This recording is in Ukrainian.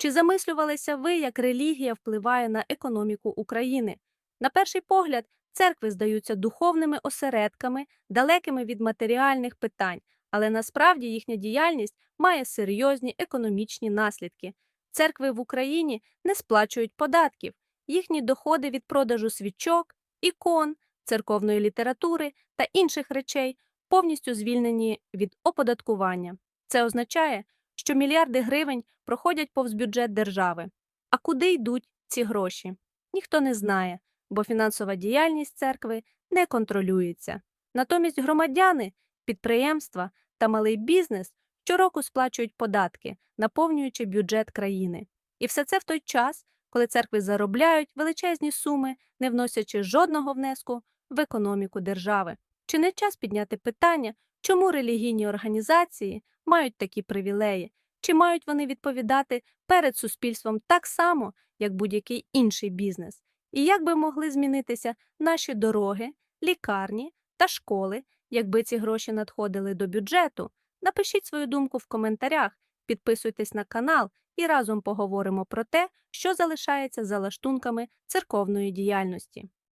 Чи замислювалися ви, як релігія впливає на економіку України? На перший погляд, церкви здаються духовними осередками, далекими від матеріальних питань, але насправді їхня діяльність має серйозні економічні наслідки. Церкви в Україні не сплачують податків, їхні доходи від продажу свічок, ікон, церковної літератури та інших речей повністю звільнені від оподаткування. Це означає, що мільярди гривень проходять повз бюджет держави. А куди йдуть ці гроші? Ніхто не знає, бо фінансова діяльність церкви не контролюється. Натомість громадяни, підприємства та малий бізнес щороку сплачують податки, наповнюючи бюджет країни. І все це в той час, коли церкви заробляють величезні суми, не вносячи жодного внеску в економіку держави. Чи не час підняти питання, чому релігійні організації мають такі привілеї? Чи мають вони відповідати перед суспільством так само, як будь-який інший бізнес? І як би могли змінитися наші дороги, лікарні та школи, якби ці гроші надходили до бюджету? Напишіть свою думку в коментарях, підписуйтесь на канал і разом поговоримо про те, що залишається за лаштунками церковної діяльності.